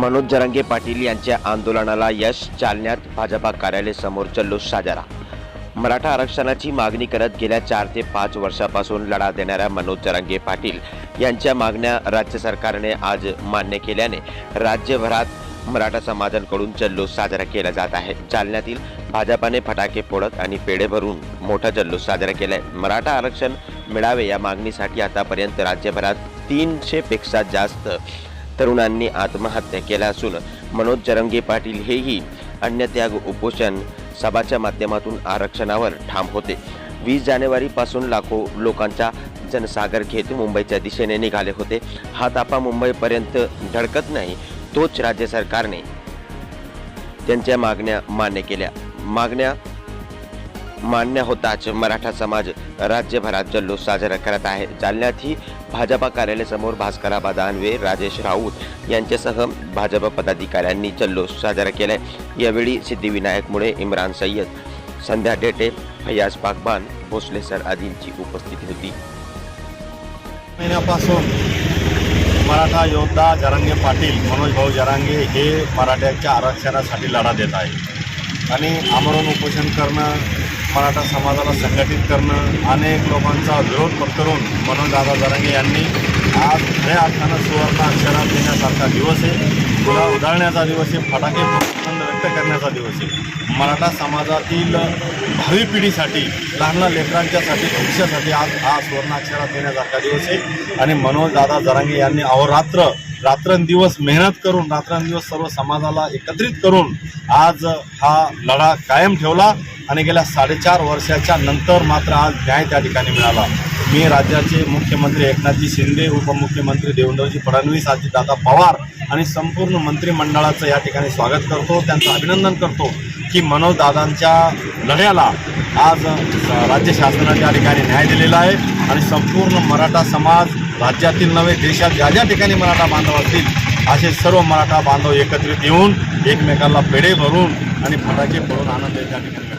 मनोज जरांगे पाटील यांच्या आंदोलनाला यश चालण्यात भाजपा कार्यालय समोर जल्लोष साजरा. मराठा आरक्षणाची मागणी करत गेल्या चार ते पाच वर्षापासून लढा देणाऱ्या मनोज जरांगे पाटील यांच्या मागण्या राज्य सरकारने आज मान्य केल्याने राज्यभरात मराठा समाजांकडून जल्लोष साजरा केला जात आहे. जालन्यातील भाजपाने फटाके फोडत आणि पेढे भरून मोठा जल्लोष साजरा केलाय. मराठा आरक्षण मिळावे या मागणीसाठी आतापर्यंत राज्यभरात तीनशेपेक्षा जास्त तरुणांनी आत्महत्या केल्या असून मनोज जरंगे पाटील हेही अन्नत्याग उपोषण सभाच्या माध्यमातून आरक्षणावर ठाम होते. वीस जानेवारीपासून लाखो लोकांचा जनसागर घेत मुंबईच्या दिशेने निघाले होते. हा तापा मुंबईपर्यंत धडकत नाही तोच राज्य सरकारने त्यांच्या मागण्या मान्य केल्या. मागण्या मान्य होताच मराठा समाज राज्यभरात जल्लोष साजरा करत आहे. जालन्यातही भाजपा कार्यालयासमोर भास्कराबा बादानवे राजेश राऊत यांच्यासह भाजप पदाधिकाऱ्यांनी जल्लोष साजरा केला आहे यावेळी सिद्धिविनायक मुळे इम्रान सय्यद संध्या डेटे फयाज पाकबान भोसले सर आदींची उपस्थिती होती. महिन्यापासून मराठा योद्धा जरांगे पाटील मनोज भाऊ जरांगे हे मराठ्यांच्या आरक्षणासाठी लढा देत आहे आणि आमरण उपोषण करणं मराठा समाजाला संघटित करणं अनेक लोकांचा विरोध पत्करून मनोजदादा जरांगे यांनी आज खऱ्या अर्थानं सुवर्ण अक्षरात देण्यासारखा दिवस आहे. पुन्हा उधळण्याचा दिवस आहे फटाके आनंद व्यक्त करण्याचा दिवस आहे. मराठा समाजातील भावी पिढीसाठी लहान लहान लेकरांच्यासाठी भविष्यासाठी आज हा सुवर्णाक्षरात देण्यासारखा दिवस आहे. आणि मनोजदादा जरांगे यांनी अहोरात्र रात्रंदिवस मेहनत करून रात्रंदिवस सर्व समाजाला एकत्रित करून आज हा लढा कायम ठेवला. आणि गेल्या साडेचार वर्षाच्या नंतर मात्र आज न्याय त्या ठिकाणी मिळाला. मी राज्याचे मुख्यमंत्री एकनाथजी शिंदे उपमुख्यमंत्री देवेंद्रजी फडणवीस अजितदादा पवार आणि संपूर्ण मंत्रिमंडळाचं या ठिकाणी स्वागत करतो. त्यांचं अभिनंदन करतो की मनोजदादांच्या लढ्याला आज राज्य शासनाने या ठिकाणी न्याय दिलेला आहे आणि संपूर्ण मराठा समाज राज्यातील नव्हे देशात ज्या ज्या ठिकाणी मराठा बांधव असतील असे सर्व मराठा बांधव एकत्रित येऊन एकमेकाला पेढे भरून आणि फटाके भरून आनंद त्या ठिकाणी